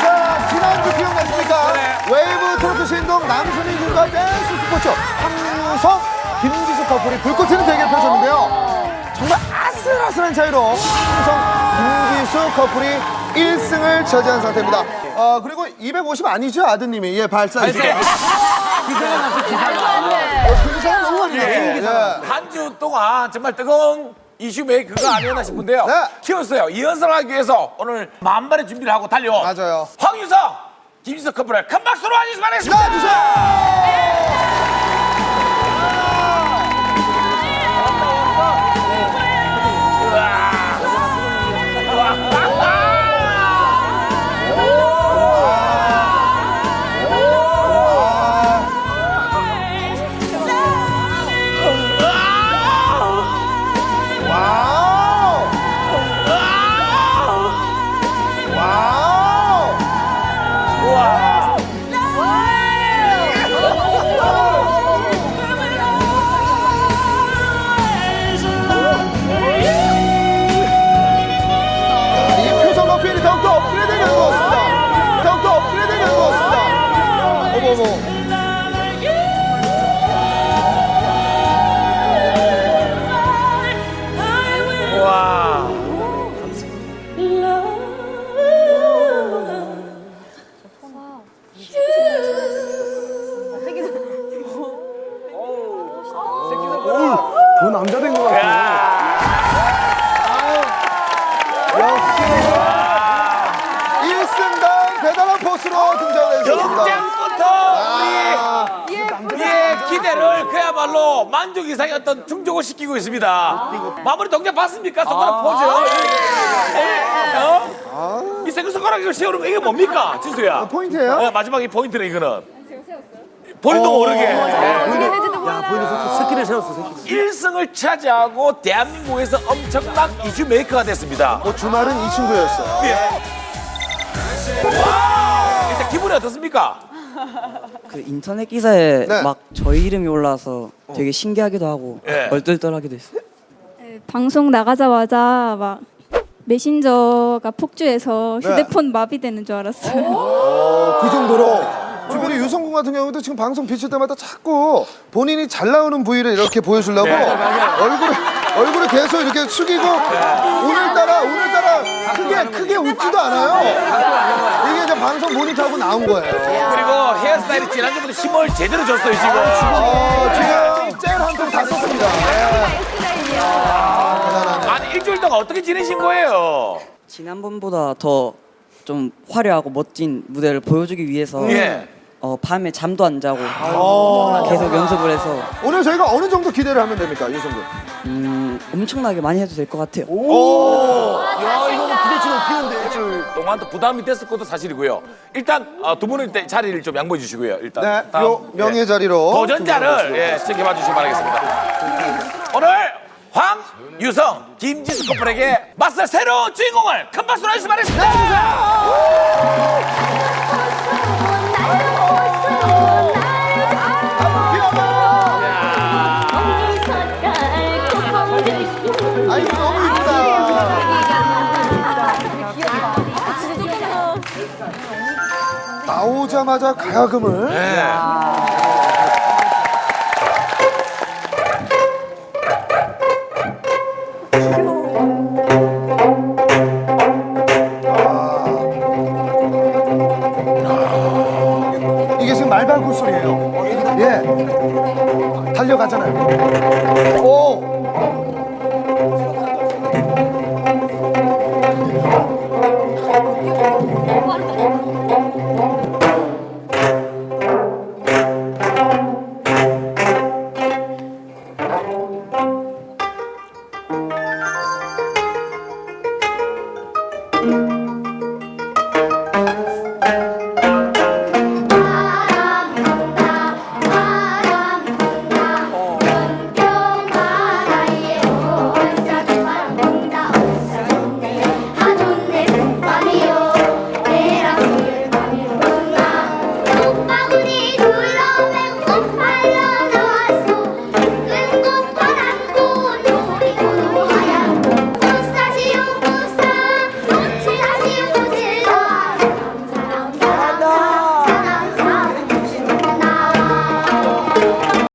자, 지난주 기억나십니까? 웨이브 트로트 신동 남순희 군과 댄스 스포츠 황유성, 김지수 커플이 불꽃 튀는 대결 펼쳤는데요. 정말 아슬아슬한 차이로 황유성, 김지수 커플이 1승을 차지한 상태입니다. 어, 그리고 250 아니죠, 아드님이? 예, 발사. 기사가 났어, 기사가. 어, 그 기사가 너무 많이 났어요. 예. 한주 동안 정말 뜨거운 이슈 메이크가 아니었나 싶은데요. 네. 키웠어요. 이연승을 하기 위해서 오늘 만반의 준비를 하고 달려온 맞아요. 황유성, 김지석 커플을 큰 박수로 와주시기 바라겠습니다. 나와주세요! 남자 된 것 같아요. 역시 1승당 대단한 포스로 등장을 해주셨습니다. 경쟁부터 아, 우리의 기대를 그야말로 만족 이상의 어떤 충족을 시키고 있습니다. 마무리 동작 봤습니까? 손가락 포즈. 예. 어? 이 생손가락을 세우는 거 이게 뭡니까? 지수야. 포인트예요? 어, 마지막 이 포인트네 이거는. 본인도 모르게. 스킬을 세웠어, 스킬. 1승을 차지하고 대한민국에서 엄청난 이슈 메이커가 됐습니다. 뭐 주말은 이 친구였어요. 일단 기분이 어떻습니까? 그 인터넷 기사에 네. 막 저희 이름이 올라와서 되게 신기하기도 하고 예. 얼떨떨하기도 했어요. 네, 방송 나가자마자 막 메신저가 폭주해서 네. 휴대폰 마비되는 줄 알았어요. 그 정도로. 같은 경우도 지금 방송 비칠 때마다 자꾸 본인이 잘 나오는 부위를 이렇게 보여주려고 얼굴을 얼굴을 계속 이렇게 숙이고 오늘따라 오늘따라 크게 크게 웃지도 않아요. 이게 이제 방송 모니터하고 나온 거예요. 그리고 헤어스타일이 지난주부터 힘을 제대로 줬어요 지금. 어, 지금 젤 한 통 다 썼습니다. 네. 아니 일주일 동안 어떻게 지내신 거예요? 지난번보다 더 좀 화려하고 멋진 무대를 보여주기 위해서 예. 어, 밤에 잠도 안 자고 계속 연습을 해서 오늘 저희가 어느 정도 기대를 하면 됩니까, 유성군? 음, 엄청나게 많이 해도 될 것 같아요. 야, 이거는 기대치 높이는데. 일주일 동안 또 부담이 됐을 것도 사실이고요. 일단 어, 두 분은 일단 자리를 좀 양보해 주시고요. 일단 네, 다음, 요 명예 예. 자리로 도전자를 예, 지켜봐 주시기 바라겠습니다. 오늘 황유성, 김지수 커플에게 맞설 새로운 주인공을 큰 박수로 해주시기 바라겠습니다. 아이고 너무 이쁘다. 나오자마자 가야금을 이게 지금 말발굽 소리예요. 예. 달려가잖아요. 오.